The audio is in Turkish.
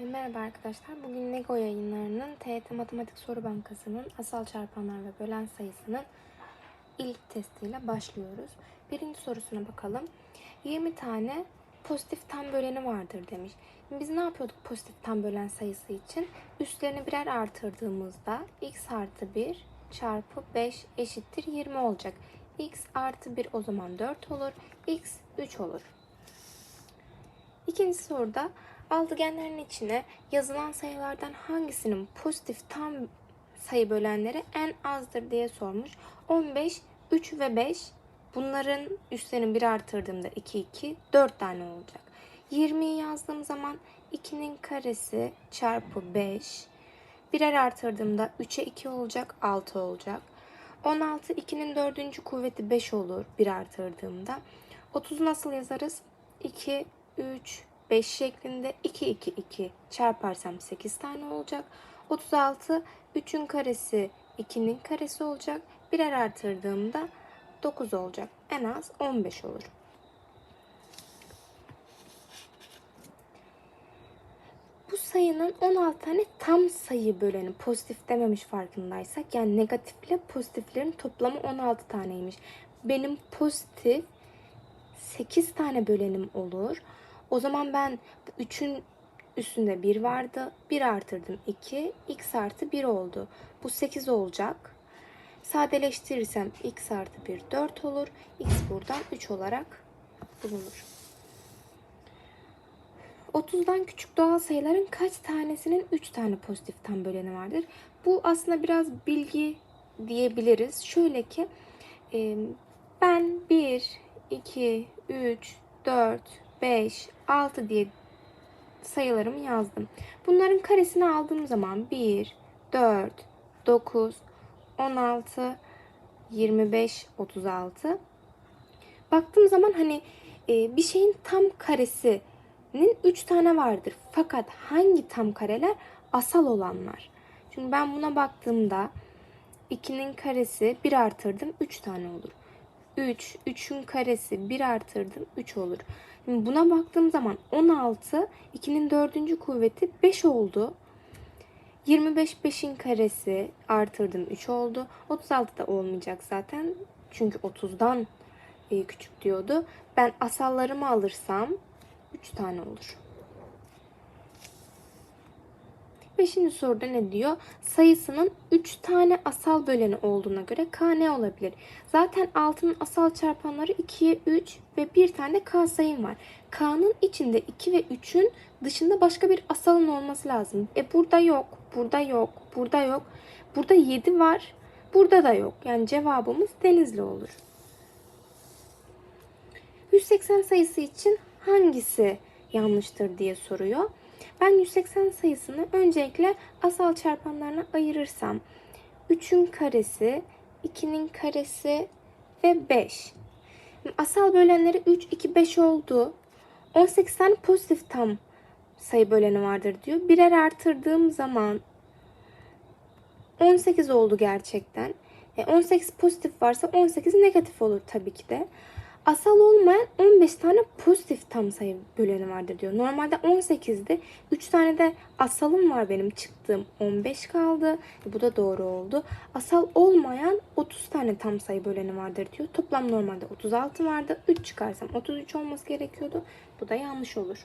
E, Merhaba arkadaşlar. Bugün Lego yayınlarının TYT Matematik Soru Bankası'nın asal çarpanlar ve bölen sayısının ilk testiyle başlıyoruz. Birinci sorusuna bakalım. 20 tane pozitif tam böleni vardır demiş. Biz ne yapıyorduk pozitif tam bölen sayısı için? Üstlerini birer artırdığımızda x artı 1 çarpı 5 eşittir 20 olacak. x artı 1 o zaman 4 olur. x 3 olur. İkinci soruda altıgenlerin içine yazılan sayılardan hangisinin pozitif tam sayı bölenleri en azdır diye sormuş. 15, 3 ve 5 bunların üstlerini bir artırdığımda 2, 2, 4 tane olacak. 20'yi yazdığım zaman 2'nin karesi çarpı 5. Birer artırdığımda 3'e 2 olacak, 6 olacak. 16, 2'nin dördüncü kuvveti 5 olur bir artırdığımda. 30'u nasıl yazarız? 2, 3, 5 şeklinde 2, 2, 2 çarparsam 8 tane olacak. 36, 3'ün karesi 2'nin karesi olacak. Birer artırdığımda 9 olacak. En az 15 olur. Bu sayının 16 tane tam sayı böleni pozitif dememiş farkındaysak. Yani negatifle pozitiflerin toplamı 16 taneymiş. Benim pozitif 8 tane bölenim olur. O zaman ben 3'ün üstünde 1 vardı. 1 artırdım 2. x artı 1 oldu. Bu 8 olacak. Sadeleştirirsem x artı 1 4 olur. x buradan 3 olarak bulunur. 30'dan küçük doğal sayıların kaç tanesinin 3 tane pozitif tam böleni vardır? Bu aslında biraz bilgi diyebiliriz. Şöyle ki e, ben 1, 2, 3, 4, 5, 6 diye sayılarımı yazdım. Bunların karesini aldığım zaman 1, 4, 9, 16, 25, 36. Baktığım zaman hani e, bir şeyin tam karesinin 3 tane vardır. Fakat hangi tam kareler? Asal olanlar. Çünkü ben buna baktığımda 2'nin karesi 1 artırdım 3 tane olur. 3, 3'ün karesi 1 artırdım 3 olur. Şimdi buna baktığım zaman 16, 2'nin dördüncü kuvveti 5 oldu. 25 5'in karesi artırdım 3 oldu. 36 da olmayacak zaten. Çünkü 30'dan e, küçük diyordu. Ben asallarımı alırsam 3 tane olur. Beşinci soruda ne diyor? Sayısının 3 tane asal böleni olduğuna göre k ne olabilir? Zaten 6'nın asal çarpanları 2'ye 3 ve bir tane k sayım var. K'nın içinde 2 ve 3'ün dışında başka bir asalın olması lazım. E burada yok, burada yok, burada yok. Burada 7 var, burada da yok. Yani cevabımız Denizli olur. 180 sayısı için hangisi yanlıştır diye soruyor. Ben 180 sayısını öncelikle asal çarpanlarına ayırırsam 3'ün karesi, 2'nin karesi ve 5. Asal bölenleri 3, 2, 5 oldu. 18 tane pozitif tam sayı böleni vardır diyor. Birer artırdığım zaman 18 oldu gerçekten. E 18 pozitif varsa 18 negatif olur tabii ki de. Asal olmayan 15 tane pozitif tam sayı böleni vardır diyor. Normalde 18'di. 3 tane de asalım var benim çıktığım 15 kaldı. Bu da doğru oldu. Asal olmayan 30 tane tam sayı böleni vardır diyor. Toplam normalde 36 vardı. 3 çıkarsam 33 olması gerekiyordu. Bu da yanlış olur.